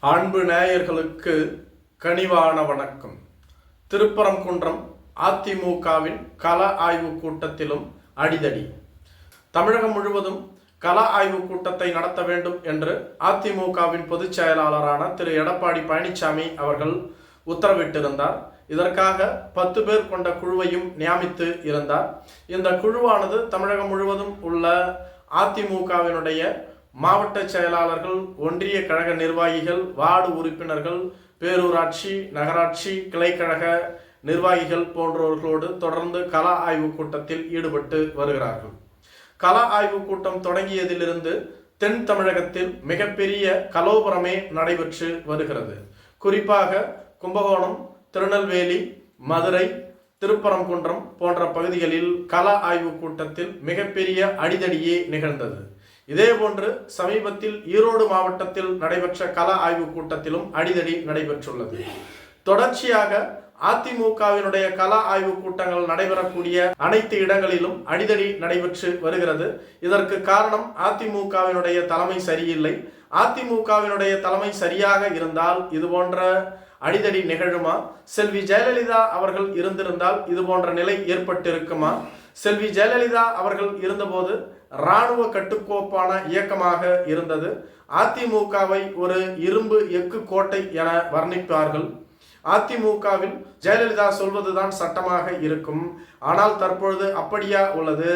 அன்பு நேயர்களுக்கு கனிவான வணக்கம். திருப்பரங்குன்றம் அதிமுகவின் கல ஆய்வு கூட்டத்திலும் அடிதடி. தமிழகம் முழுவதும் கல ஆய்வு கூட்டத்தை நடத்த வேண்டும் என்று அதிமுகவின் பொதுச் செயலாளரான திரு. எடப்பாடி பழனிசாமி அவர்கள் உத்தரவிட்டிருந்தார். இதற்காக பத்து பேர் கொண்ட குழுவையும் நியமித்து இருந்தார். இந்த குழுவானது தமிழகம் முழுவதும் உள்ள அதிமுகவினுடைய மாவட்ட செயலாளர்கள் ஒன்றிய கழக நிர்வாகிகள் வார்டு உறுப்பினர்கள் பேரூராட்சி நகராட்சி கிளைக்கழக நிர்வாகிகள் போன்றவர்களோடு தொடர்ந்து கலா ஆய்வு கூட்டத்தில் ஈடுபட்டு வருகிறார்கள். கலா ஆய்வு கூட்டம் தொடங்கியதிலிருந்து தென் தமிழகத்தில் மிகப்பெரிய கலோபரமே நடைபெற்று வருகிறது. குறிப்பாக கும்பகோணம் திருநெல்வேலி மதுரை திருப்பரங்குன்றம் போன்ற பகுதிகளில் கலா ஆய்வு கூட்டத்தில் மிகப்பெரிய அடிதடியே நிகழ்ந்தது. இதேபோன்று சமீபத்தில் ஈரோடு மாவட்டத்தில் நடைபெற்ற கல ஆய்வு கூட்டத்திலும் அடிதடி நடைபெற்றுள்ளது. தொடர்ச்சியாக அதிமுகவினுடைய கல ஆய்வு கூட்டங்கள் நடைபெறக்கூடிய அனைத்து இடங்களிலும் அடிதடி நடைபெற்று வருகிறது. இதற்கு காரணம் அதிமுகவினுடைய தலைமை சரியில்லை. அதிமுகவினுடைய தலைமை சரியாக இருந்தால் இது போன்ற அடிதடி நிகழுமா? செல்வி ஜெயலலிதா அவர்கள் இருந்திருந்தால் இது போன்ற நிலை ஏற்பட்டிருக்குமா? செல்வி ஜெயலலிதா அவர்கள் இருந்தபோது இராணுவ கட்டுக்கோப்பான இயக்கமாக இருந்தது. அதிமுகவை ஒரு இரும்பு எக்கு கோட்டை என வர்ணிப்பார்கள். அதிமுகவில் ஜெயலலிதா சொல்வதுதான் சட்டமாக இருக்கும். ஆனால் தற்பொழுது அப்படியா உள்ளது?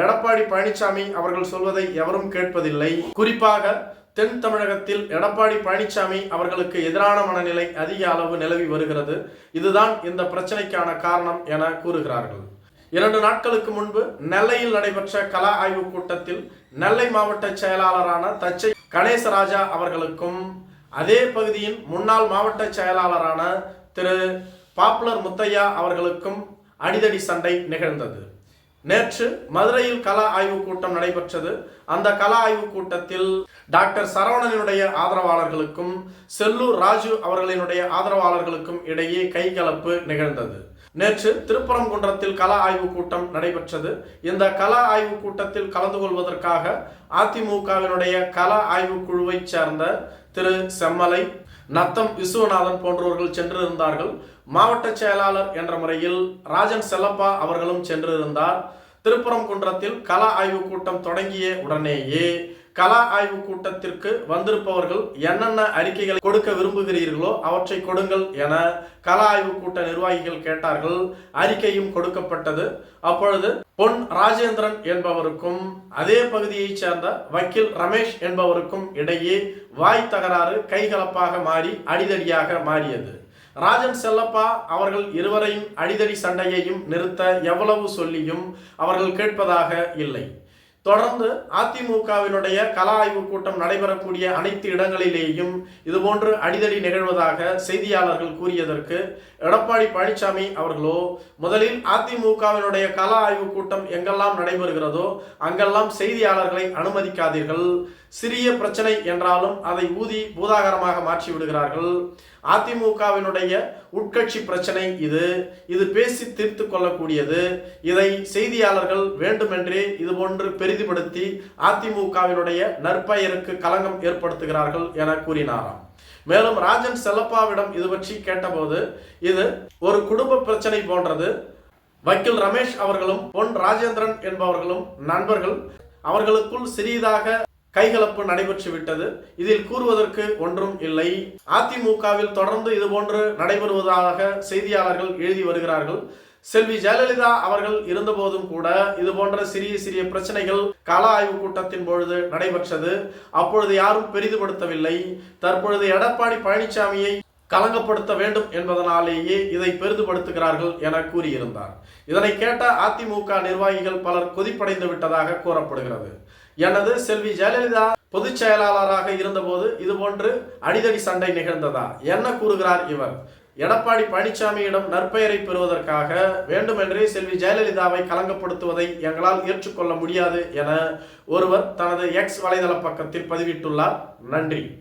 எடப்பாடி பழனிசாமி அவர்கள் சொல்வதை எவரும் கேட்பதில்லை. குறிப்பாக தென் தமிழகத்தில் எடப்பாடி பழனிசாமி அவர்களுக்கு எதிரான மனநிலை அதிக அளவு நிலவி வருகிறது. இதுதான் இந்த பிரச்சனைக்கான காரணம் என கூறுகிறார்கள். இரண்டு நாட்களுக்கு முன்பு நெல்லையில் நடைபெற்ற கலா ஆய்வு கூட்டத்தில் நெல்லை மாவட்ட செயலாளரான தச்சை கணேசராஜா அவர்களுக்கும் அதே பகுதியின் முன்னாள் மாவட்ட செயலாளரான திரு பாப்புலர் முத்தையா அவர்களுக்கும் அடிதடி சண்டை நிகழ்ந்தது. நேற்று மதுரையில் கலா ஆய்வு கூட்டம் நடைபெற்றது. அந்த கலா ஆய்வு கூட்டத்தில் டாக்டர் சரவணனுடைய ஆதரவாளர்களுக்கும் செல்லூர் ராஜு அவர்களினுடைய ஆதரவாளர்களுக்கும் இடையே கைகலப்பு நிகழ்ந்தது. நேற்று திருப்பரங்குன்றத்தில் கல ஆய்வு கூட்டம் நடைபெற்றது. இந்த கல ஆய்வு கூட்டத்தில் கலந்து கொள்வதற்காக அதிமுகவினுடைய கல ஆய்வு குழுவைச் சேர்ந்த திரு செம்மலை நத்தம் விஸ்வநாதன் போன்றவர்கள் சென்றிருந்தார்கள். மாவட்ட செயலாளர் என்ற முறையில் ராஜன் செல்லப்பா அவர்களும் சென்றிருந்தார். திருப்பரங்குன்றத்தில் கல ஆய்வு கூட்டம் தொடங்கிய உடனேயே கலா ஆய்வு கூட்டத்திற்கு வந்திருப்பவர்கள் என்னென்ன அறிக்கைகளை கொடுக்க விரும்புகிறீர்களோ அவற்றை கொடுங்கள் என கலா ஆய்வு கூட்ட நிர்வாகிகள் கேட்டார்கள். அறிக்கையும் கொடுக்கப்பட்டது. அப்பொழுது பொன் ராஜேந்திரன் என்பவருக்கும் அதே பகுதியைச் சேர்ந்த வக்கீல் ரமேஷ் என்பவருக்கும் இடையே வாய் தகராறு கைகலப்பாக மாறி அடிதடியாக மாறியது. ராஜன் செல்லப்பா அவர்கள் இருவரையும் அடிதடி சண்டையையும் நிறுத்த எவ்வளவு சொல்லியும் அவர்கள் கேட்பதாக இல்லை. தொடர்ந்து அதிமுகவினுடைய கல ஆய்வு கூட்டம் நடைபெறக்கூடிய அனைத்து இடங்களிலேயும் இதுபோன்று அடிதடி நிகழ்வதாக செய்தியாளர்கள் கூறியதற்கு எடப்பாடி பழனிசாமி அவர்களோ முதலில் அதிமுகவினுடைய கல ஆய்வு கூட்டம் எங்கெல்லாம் நடைபெறுகிறதோ அங்கெல்லாம் செய்தியாளர்களை அனுமதிக்காதீர்கள். சிறிய பிரச்சனை என்றாலும் அதை ஊதி பூதாகரமாக மாற்றி விடுகிறார்கள் அதிமுகவினுடைய உட்கட்சி பிரச்சனை இது. இது பேசி தீர்த்து கொள்ளக்கூடியது. இதை செய்தியாளர்கள் வேண்டுமென்றே இது போன்று பெரிதுபடுத்தி அதிமுகவினுடைய நற்பெயருக்கு களங்கம் ஏற்படுத்துகிறார்கள் என கூறினாராம். மேலும் ராஜன் செல்லப்பாவிடம் இது பற்றி கேட்டபோது இது ஒரு குடும்ப பிரச்சனை போன்றது. வக்கீல் ரமேஷ் அவர்களும் பொன் ராஜேந்திரன் என்பவர்களும் நண்பர்கள் அவர்களுக்குள் சிறியதாக கைகலப்பு நடைபெற்று விட்டது. இதில் கூறுவதற்கு ஒன்றும் இல்லை. அதிமுகவில் தொடர்ந்து இதுபோன்று நடைபெறுவதாக செய்தியாளர்கள் எழுதி வருகிறார்கள். செல்வி ஜெயலலிதா அவர்கள் இருந்தபோதும் கூட இது போன்ற சிறிய சிறிய பிரச்சனைகள் கள ஆய்வு கூட்டத்தின் பொழுது நடைபெற்றது. அப்பொழுது யாரும் பெரிதுபடுத்தவில்லை. தற்பொழுது எடப்பாடி பழனிசாமியை கலங்கப்படுத்த வேண்டும் என்பதனாலேயே இதை பெரிதுபடுத்துகிறார்கள் என கூறியிருந்தார். இதனை கேட்ட அதிமுக நிர்வாகிகள் பலர் கொதிப்படைந்து விட்டதாக கூறப்படுகிறது. எனது செல்வி ஜெயலலிதா பொதுச் செயலாளராக இருந்தபோது இதுபோன்று அடிதடி சண்டை நிகழ்ந்ததா? என்ன கூறுகிறார் இவர்? எடப்பாடி பழனிசாமியிடம் நற்பெயரை பெறுவதற்காக வேண்டுமென்றே செல்வி ஜெயலலிதாவை கலங்கப்படுத்துவதை எங்களால் ஏற்றுக்கொள்ள முடியாது என ஒருவர் தனது எக்ஸ் வலைதள பக்கத்தில் பதிவிட்டுள்ளார். நன்றி.